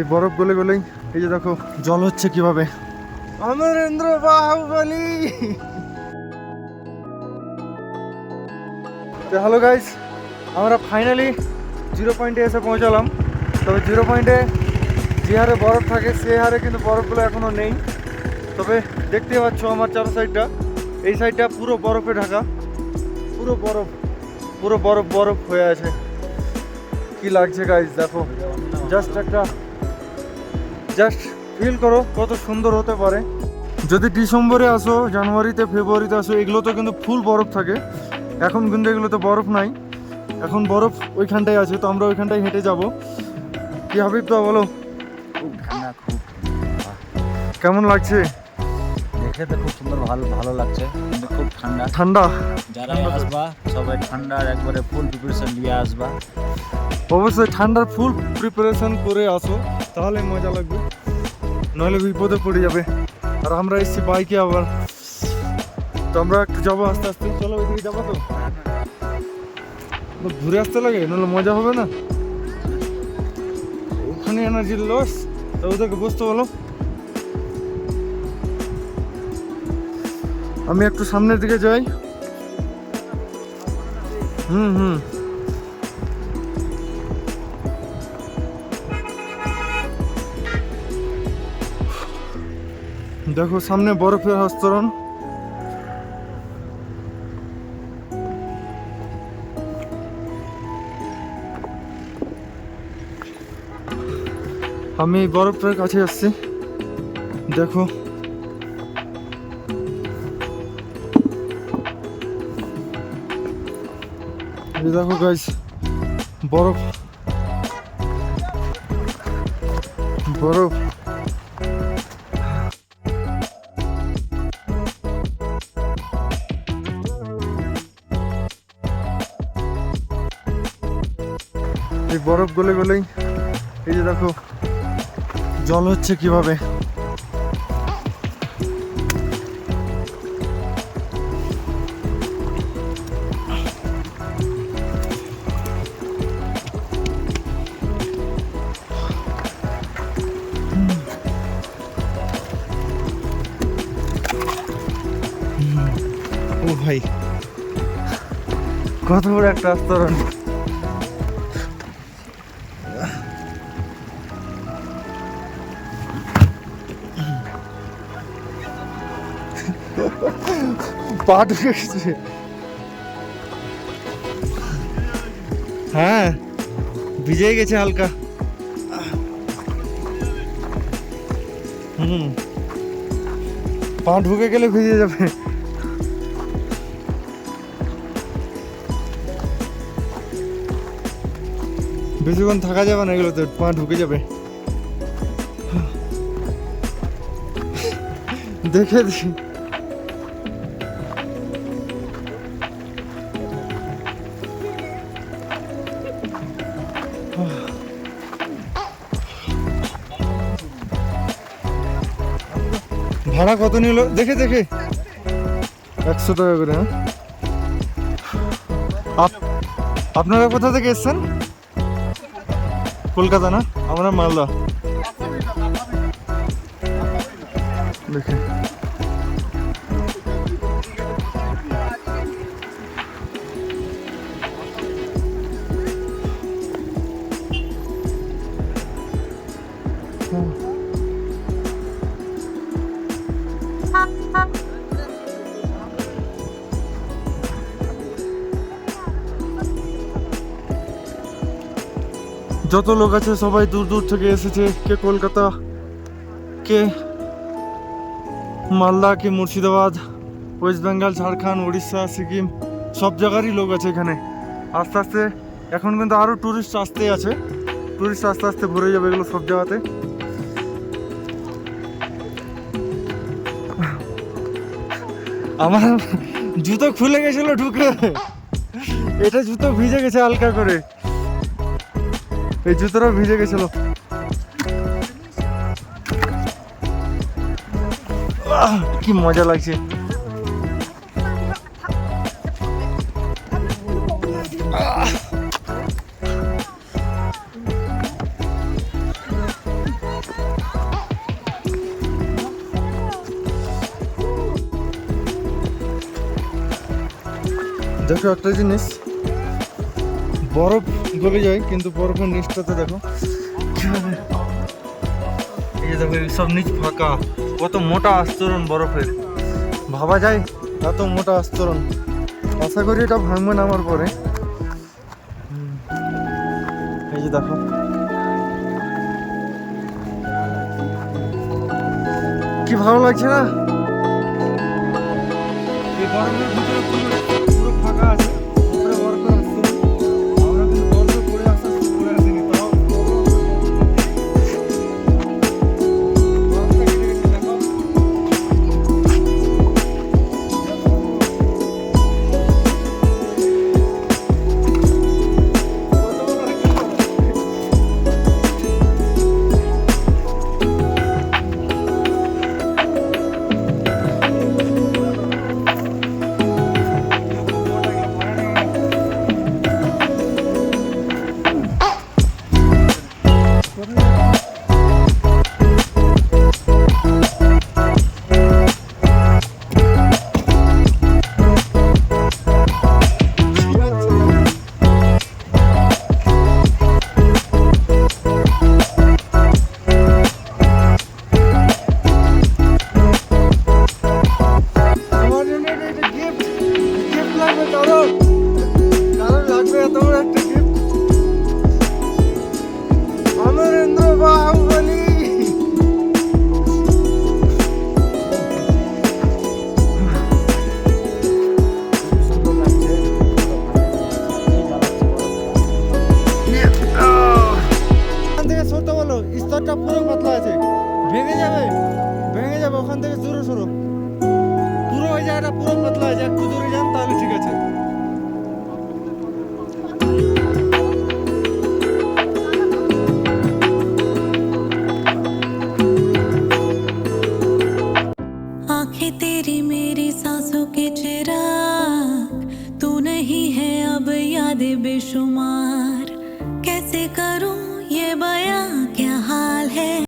এই বরফ গলে গলেই এই যে দেখো জল হচ্ছে কীভাবে? অমরেন্দ্র বাহুবলী। তো হ্যালো গাইস আমরা ফাইনালি জিরো পয়েন্টে এসে পৌঁছালাম। তবে জিরো পয়েন্টে যে হারে বরফ থাকে সে হারে কিন্তু বরফগুলো এখনও নেই। তবে দেখতে পাচ্ছ আমার চার সাইডটা এই সাইডটা পুরো বরফে ঢাকা। পুরো বরফ পুরো বরফ বরফ হয়ে আছে। কি লাগছে গাইস দেখো। জাস্ট একটা জাস্ট ফিল করো কত সুন্দর হতে পারে। যদি ডিসেম্বরে আসো জানুয়ারিতে ফেব্রুয়ারিতে আসো এগুলো তো কিন্তু ফুল বরফ থাকে। এখন কিন্তু এগুলোতে বরফ নাই। এখন বরফ ওইখানটায় আছে তো আমরা ওইখানটায় হেঁটে যাব। কি হাবিব তো বলো। কেমন লাগছে? দেখে তো খুব সুন্দর ভালো ভালো লাগছে। কিন্তু খুব ঠান্ডা। ঠান্ডা? যারা আসবা সবাই ঠান্ডার একবারে ফুল প্রিপারেশন দিয়ে আসবা। অবশ্যই ঠান্ডার ফুল প্রিপারেশন করে আসো। তাহলে মজা লাগবে। নইলে বিপদে পড়ে যাবে। আর আমরা এসেছি বাইকে আবার। তো আমরা যাব আস্তে আস্তে। চলো ওইদিকে যাব তো। ঘুরে আসতে লাগে নাহলে মজা হবে না। ওখানে এনার্জির লস তো ওদেরকে বসতে বলো। আমি একটু সামনের দিকে যাই। হুম হুম। দেখো সামনে বরফের আস্তরণ। আমি বরফের কাছে আসছি। দেখো। দেখো গাইস বরফ। বরফ। এই বরফ গলে গলেই এই যে দেখো, জল হচ্ছে কীভাবে? ও ভাই, কত বড় একটা আস্তরণ। পা ঢুকে গেছে হ্যাঁ ভিজে গেছে হালকা। হুম। পা ঢুকে গেলে ভিজে যাবে। বেশিক্ষণ থাকা যাবে না এগুলোতে, পা ঢুকে যাবে। দেখে দেখি ভাড়া কত নিল? দেখে দেখে। একশো টাকা করে হ্যাঁ? আপনারা কোথা থেকে এসছেন? কলকাতা না? আমরা মালদা। দেখে। যত লোক আছে, সবাই দূর দূর থেকে এসেছে। কে কলকাতা, কে মালদা, কে মুর্শিদাবাদ, ওয়েস্ট বেঙ্গল, ঝাড়খণ্ড উড়িষ্যা সিকিম, সব জায়গারই লোক আছে এখানে। আস্তে আস্তে, এখন কিন্তু আরও ট্যুরিস্ট আসতেই আছে। ট্যুরিস্ট আস্তে আস্তে ভরে যাবে এগুলো সব জায়গাতে। আমার জুতো খুলে গেছিল ঢুকে। এটা জুতো ভিজে গেছে হালকা করে। এই জুতোটা ভিজে গেছিল। কি মজা লাগছে। দেখো একটা জিনিস। বরফ গলে যায়, কিন্তু বরফের নিচটাতে দেখো। এই দেখো সব নিচ ফাঁকা। কত মোটা আস্তরণ বরফের। ভাবা যায়, এত মোটা আস্তরণ। আশা করি এটা ভাঙবে না আমার পরে। এই যে দেখো। কি ভালো লাগছে না? এই বরফের ভিতরে থেকে শুরু শুরু। পুরো ওই জায়গাটা পুরো পাতলা যায় একটু দূরে যান, তাহলে ঠিক আছে।